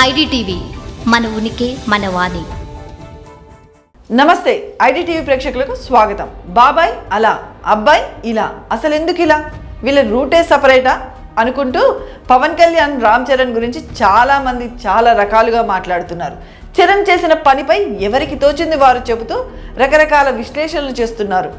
IDTV మన ఉనికి మన వాణి. నమస్తే ఐడిటీవీ ప్రేక్షకులకు స్వాగతం. బాబాయ్ అలా అబ్బాయి ఇలా. అసలు ఎందుకు ఇలా? వీళ్ళ రూటే సపరేటా? అనుకుంటూ పవన్ కళ్యాణ్ రామ్ చరణ్ గురించి చాలామంది చాలా రకాలుగా మాట్లాడుతున్నారు. చరణ్ చేసిన పనిపై ఎవరికి తోచింది వారు చెబుతూ రకరకాల విశ్లేషణలు చేస్తున్నారు.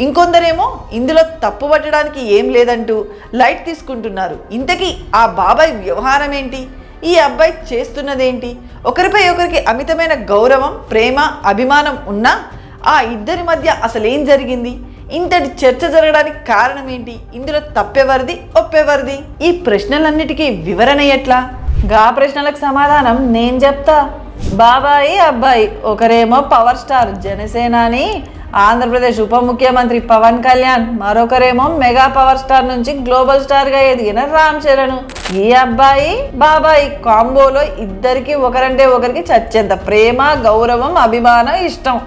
ఇంకొందరేమో ఇందులో తప్పు పట్టడానికి ఏం లేదంటూ లైట్ తీసుకుంటున్నారు. ఇంతకీ ఆ బాబాయ్ వ్యవహారం ఏంటి? ఈ అబ్బాయి చేస్తున్నదేంటి? ఒకరిపై ఒకరికి అమితమైన గౌరవం ప్రేమ అభిమానం ఉన్నా ఆ ఇద్దరి మధ్య అసలేం జరిగింది? ఇంతటి చర్చ జరగడానికి కారణం ఏంటి ఇందులో తప్పెవరిది ఒప్పెవరిది? ఈ ప్రశ్నలన్నిటికీ వివరణ ఎట్లా? గా ప్రశ్నలకు సమాధానం నేను చెప్తా. బాబాయి అబ్బాయి ఒకరేమో పవర్ స్టార్ జనసేనాని ఆంధ్రప్రదేశ్ ఉప ముఖ్యమంత్రి పవన్ కళ్యాణ్ మరొకరేమో మెగా పవర్ స్టార్ నుంచి గ్లోబల్ స్టార్గా ఎదిగిన రామ్ చరణ్. ఈ అబ్బాయి బాబాయి కాంబోలో ఇద్దరికి ఒకరంటే ఒకరికి చచ్చేంత ప్రేమ గౌరవం అభిమానం ఇష్టం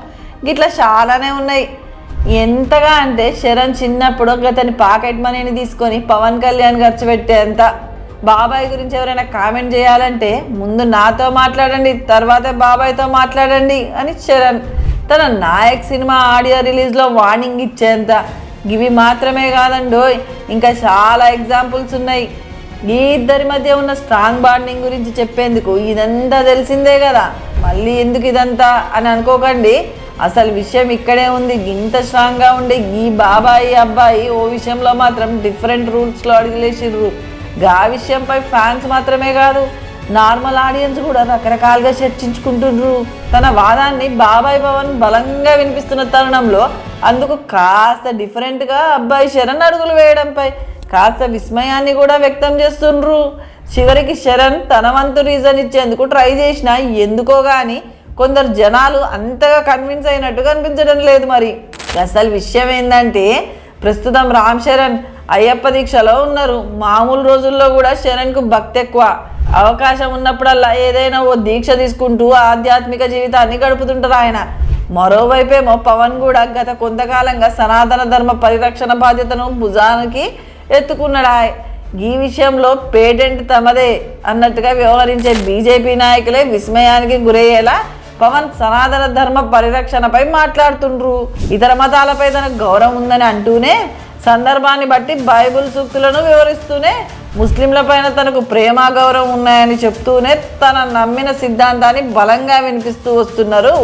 ఇట్లా చాలానే ఉన్నాయి. ఎంతగా అంటే శరణ్ చిన్నప్పుడు అతని పాకెట్ మనీని తీసుకొని పవన్ కళ్యాణ్ ఖర్చు పెట్టేంత. బాబాయ్ గురించి ఎవరైనా కామెంట్ చేయాలంటే ముందు నాతో మాట్లాడండి తర్వాత బాబాయ్తో మాట్లాడండి అని చరణ్. తన నాయక్ సినిమా ఆడియో రిలీజ్లో వార్నింగ్ ఇచ్చేంత. ఇవి మాత్రమే కాదండోయ్. ఇంకా చాలా ఎగ్జాంపుల్స్ ఉన్నాయి. ఈ ఇద్దరి మధ్య ఉన్న స్ట్రాంగ్ బాండింగ్ గురించి చెప్పేందుకు ఇదంతా తెలిసిందే కదా. మళ్ళీ ఎందుకు ఇదంతా అని అనుకోకండి. అసలు విషయం ఇక్కడే ఉంది. ఇంత స్ట్రాంగ్గా ఉండే ఈ బాబాయి అబ్బాయి ఓ విషయంలో మాత్రం డిఫరెంట్ రూల్స్లో అడిగిలేసిర్రు. గా విషయంపై ఫ్యాన్స్ మాత్రమే కాదు. నార్మల్ ఆడియన్స్ కూడా రకరకాలుగా చర్చించుకుంటుండ్రు. తన వాదాన్ని బాబాయ్ పవన్ బలంగా వినిపిస్తున్న తరుణంలో అందుకు కాస్త డిఫరెంట్గా అబ్బాయి శరణ్ అడుగులు వేయడంపై కాస్త విస్మయాన్ని కూడా వ్యక్తం చేస్తుండ్రు. చివరికి శరణ్ తన వంతు రీజన్ ఇచ్చేందుకు ట్రై చేసినా ఎందుకో కానీ కొందరు జనాలు అంతగా కన్విన్స్ అయినట్టు కనిపించడం లేదు మరి. అసలు విషయం ఏంటంటే ప్రస్తుతం రామ్ శరణ్ అయ్యప్ప దీక్షలో ఉన్నారు. మామూలు రోజుల్లో కూడా శరణ్కు భక్తి ఎక్కువ అవకాశం ఉన్నప్పుడల్లా ఏదైనా ఓ దీక్ష తీసుకుంటూ ఆధ్యాత్మిక జీవితాన్ని గడుపుతుంటారు ఆయన. మరోవైపేమో పవన్ కూడా గత కొంతకాలంగా సనాతన ధర్మ పరిరక్షణ బాధ్యతను భుజానికి ఎత్తుకున్నాడు. ఆయ- ఈ విషయంలో పేటెంట్ తమదే అన్నట్టుగా వ్యవహరించే బీజేపీ నాయకులే విస్మయానికి గురయ్యేలా పవన్ సనాతన ధర్మ పరిరక్షణపై మాట్లాడుతుండ్రు. ఇతర మతాలపై తనకు గౌరవం ఉందని అంటూనే సందర్భాన్ని బట్టి బైబిల్ సూక్తులను వివరిస్తూనే ముస్లింల పైన తనకు ప్రేమ గౌరవం ఉన్నాయని చెప్తూనే తన నమ్మిన సిద్ధాంతాన్ని బలంగా వినిపిస్తూ వస్తున్నారు.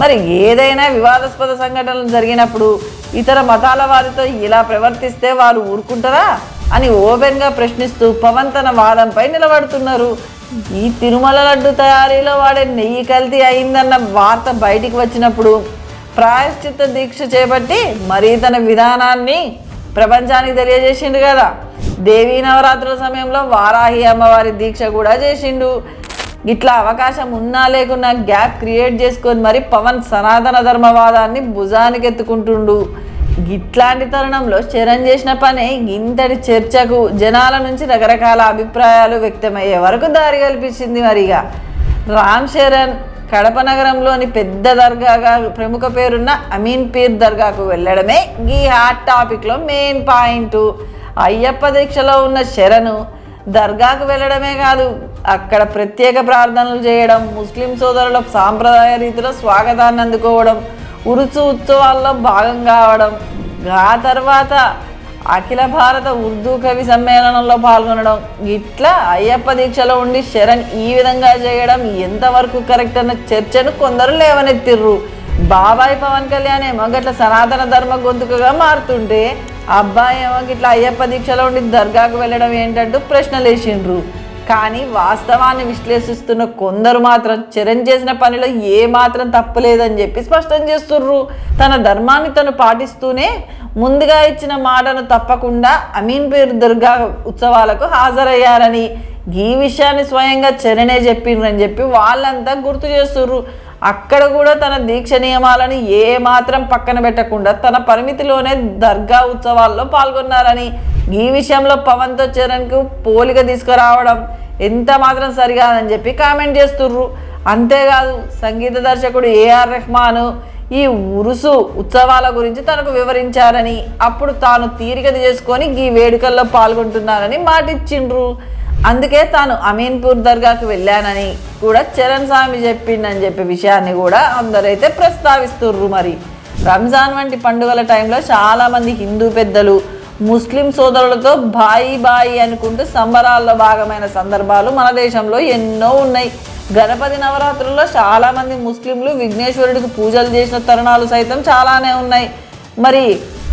మరి ఏదైనా వివాదాస్పద సంఘటనలు జరిగినప్పుడు ఇతర మతాల వారితో ఇలా ప్రవర్తిస్తే వారు ఊరుకుంటారా అని ఓపెన్గా ప్రశ్నిస్తూ పవన్ తన వాదంపై నిలబడుతున్నారు. ఈ తిరుమల లడ్డు తయారీలో వాడే నెయ్యి కల్తీ అయిందన్న వార్త బయటికి వచ్చినప్పుడు ప్రాయశ్చిత్త దీక్ష చేపట్టి మరీ తన విధానాన్ని ప్రపంచానికి తెలియజేసిండు కదా. దేవీ నవరాత్రుల సమయంలో వారాహి అమ్మవారి దీక్ష కూడా చేసిండు. ఇట్లా అవకాశం ఉన్నా లేకున్నా గ్యాప్ క్రియేట్ చేసుకొని మరి పవన్ సనాతన ధర్మవాదాన్ని భుజానికి ఎత్తుకుంటుండు. ఇట్లాంటి తరుణంలో చరణ్ చేసిన పని ఇంతటి చర్చకు జనాల నుంచి రకరకాల అభిప్రాయాలు వ్యక్తమయ్యే వరకు దారి కల్పించింది మరిగా. రామ్ చరణ్ కడప నగరంలోని పెద్ద దర్గాగా ప్రముఖ పేరున్న అమీన్ పీర్ దర్గాకు వెళ్ళడమే ఈ హాట్ టాపిక్లో మెయిన్ పాయింట్. అయ్యప్ప దీక్షలో ఉన్న శరణు దర్గాకు వెళ్ళడమే కాదు అక్కడ ప్రత్యేక ప్రార్థనలు చేయడం ముస్లిం సోదరుల సాంప్రదాయ రీతిలో స్వాగతాన్ని అందుకోవడం ఉరుసు ఉత్సవాల్లో భాగం కావడం ఆ తర్వాత అఖిల భారత ఉర్దూ కవి సమ్మేళనంలో పాల్గొనడం ఇట్లా అయ్యప్ప దీక్షలో ఉండి శరణ్ ఈ విధంగా చేయడం ఎంతవరకు కరెక్ట్ అన్న చర్చను కొందరు లేవనెత్తిర్రు. బాబాయ్ పవన్ కళ్యాణ్ ఏమో గట్ల సనాతన ధర్మ గొంతుకగా మారుతుంటే అబ్బాయి ఏమో ఇట్లా అయ్యప్ప దీక్షలో ఉండి దర్గాకు వెళ్ళడం ఏంటంటూ ప్రశ్నలు వేసిండ్రు. కానీ వాస్తవాన్ని విశ్లేషిస్తున్న కొందరు మాత్రం చరణ్ చేసిన పనిలో ఏ మాత్రం తప్పులేదని చెప్పి స్పష్టం చేస్తుర్రు. తన ధర్మాన్ని తను పాటిస్తూనే ముందుగా ఇచ్చిన మాటను తప్పకుండా అమీన్ పేరు దుర్గా ఉత్సవాలకు హాజరయ్యారని ఈ విషయాన్ని స్వయంగా చరణే చెప్పిండ్రని చెప్పి వాళ్ళంతా గుర్తు చేస్తుర్రు. అక్కడ కూడా తన దీక్ష నియమాలను ఏ మాత్రం పక్కన పెట్టకుండా తన పరిమితిలోనే దర్గా ఉత్సవాల్లో పాల్గొన్నారని. ఈ విషయంలో పవన్తో చరణ్కు పోలిక తీసుకురావడం ఎంత మాత్రం సరికాదని చెప్పి కామెంట్ చేస్తుర్రు. అంతేకాదు సంగీత దర్శకుడు ఏఆర్ రెహమాన్ ఈ ఉరుసు ఉత్సవాల గురించి తనకు వివరించారని. అప్పుడు తాను తీరిక చేసుకొని ఈ వేడుకల్లో పాల్గొంటున్నారని మాటిచ్చిండ్రు. అందుకే తాను అమీన్పూర్ దర్గాకు వెళ్ళానని కూడా చరణ్ స్వామి చెప్పిండని చెప్పే విషయాన్ని కూడా అందరైతే ప్రస్తావిస్తుర్రు మరి. రంజాన్ వంటి పండుగల టైంలో చాలామంది హిందూ పెద్దలు ముస్లిం సోదరులతో బాయి బాయి అనుకుంటూ సంబరాల్లో భాగమైన సందర్భాలు మన దేశంలో ఎన్నో ఉన్నాయి. గణపతి నవరాత్రుల్లో చాలామంది ముస్లింలు విఘ్నేశ్వరుడికి పూజలు చేసిన తరుణాలు సైతం చాలానే ఉన్నాయి. మరి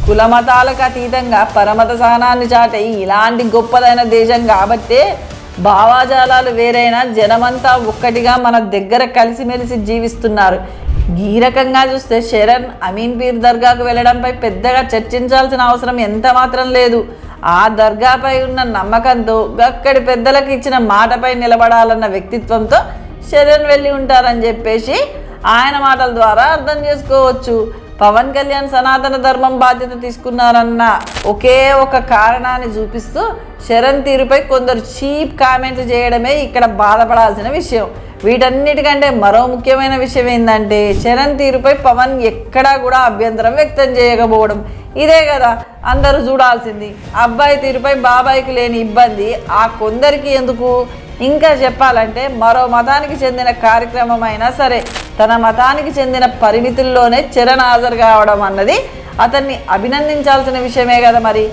కుల మతాలకు అతీతంగా పరమత సహనాన్ని చాటే ఇలాంటి గొప్పదైన దేశం కాబట్టే భావాజాలాలు వేరైనా జనమంతా ఒక్కటిగా మన దగ్గర కలిసిమెలిసి జీవిస్తున్నారు. ఈ రకంగా చూస్తే శరణ్ అమీన్ పీర్ దర్గాకు వెళ్ళడంపై పెద్దగా చర్చించాల్సిన అవసరం ఎంత మాత్రం లేదు. ఆ దర్గాపై ఉన్న నమ్మకంతో అక్కడి పెద్దలకు ఇచ్చిన మాటపై నిలబడాలన్న వ్యక్తిత్వంతో శరణ్ వెళ్ళి ఉంటారని చెప్పేసి ఆయన మాటల ద్వారా అర్థం చేసుకోవచ్చు. పవన్ కళ్యాణ్ సనాతన ధర్మం బాధ్యత తీసుకున్నారన్న ఒకే ఒక కారణాన్ని చూపిస్తూ శరణ్ తీరుపై కొందరు చీప్ కామెంట్లు చేయడమే ఇక్కడ బాధపడాల్సిన విషయం. వీటన్నిటికంటే మరో ముఖ్యమైన విషయం ఏంటంటే చరణ్ తీరుపై పవన్ ఎక్కడా కూడా అభ్యంతరం వ్యక్తం చేయకపోవడం. ఇదే కదా అందరూ చూడాల్సింది. అబ్బాయి తీరుపై బాబాయికి లేని ఇబ్బంది ఆ కొందరికి ఎందుకు? ఇంకా చెప్పాలంటే మరో మతానికి చెందిన కార్యక్రమం అయినా సరే తన మతానికి చెందిన పరిమితుల్లోనే చరణ్ హాజరు కావడం అన్నది అతన్ని అభినందించాల్సిన విషయమే కదా మరి.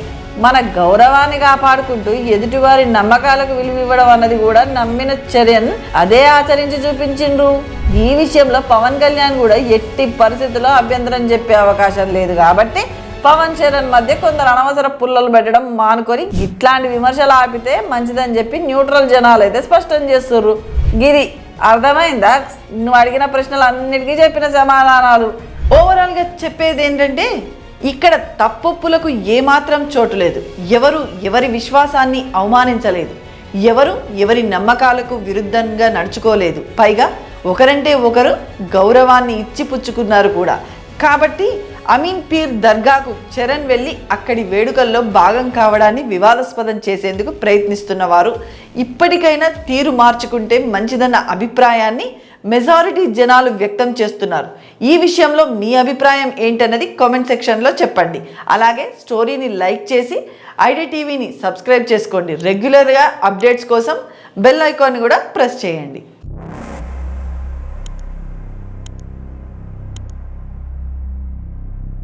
మన గౌరవాన్ని కాపాడుకుంటూ ఎదుటివారి నమ్మకాలకు విలువ ఇవ్వడం అన్నది కూడా నమ్మిన చర్యన్ అదే ఆచరించి చూపించిండ్రు. ఈ విషయంలో పవన్ కళ్యాణ్ కూడా ఎట్టి పరిస్థితుల్లో అభ్యంతరం చెప్పే అవకాశం లేదు కాబట్టి పవన్ చరణ్ మధ్య కొందరు అనవసర పుల్లలు పెట్టడం మానుకొని ఇట్లాంటి విమర్శలు ఆపితే మంచిదని చెప్పి న్యూట్రల్ జనాలు అయితే స్పష్టం చేస్తుర్రు. గిది అర్థమైందా? నువ్వు అడిగిన ప్రశ్నలు అన్నిటికీ చెప్పిన సమాధానాలు. ఓవరాల్గా చెప్పేది ఏంటంటే ఇక్కడ తప్పొప్పులకు ఏమాత్రం చోటు లేదు. ఎవరు ఎవరి విశ్వాసాన్ని అవమానించలేదు. ఎవరు ఎవరి నమ్మకాలకు విరుద్ధంగా నడుచుకోలేదు. పైగా ఒకరంటే ఒకరు గౌరవాన్ని ఇచ్చిపుచ్చుకున్నారు కూడా. కాబట్టి అమీన్ పీర్ దర్గాకు చరణ్ వెళ్ళి అక్కడి వేడుకల్లో భాగం కావడాన్ని వివాదాస్పదం చేసేందుకు ప్రయత్నిస్తున్న వారు ఇప్పటికైనా తీరు మార్చుకుంటే మంచిదన్న అభిప్రాయాన్ని మెజారిటీ జనాలు వ్యక్తం చేస్తున్నారు. ఈ విషయంలో మీ అభిప్రాయం ఏంటన్నది కామెంట్ సెక్షన్లో చెప్పండి. అలాగే స్టోరీని లైక్ చేసి ఐడి టీవీని సబ్స్క్రైబ్ చేసుకోండి. రెగ్యులర్గా అప్డేట్స్ కోసం బెల్ ఐకాన్ కూడా ప్రెస్ చేయండి.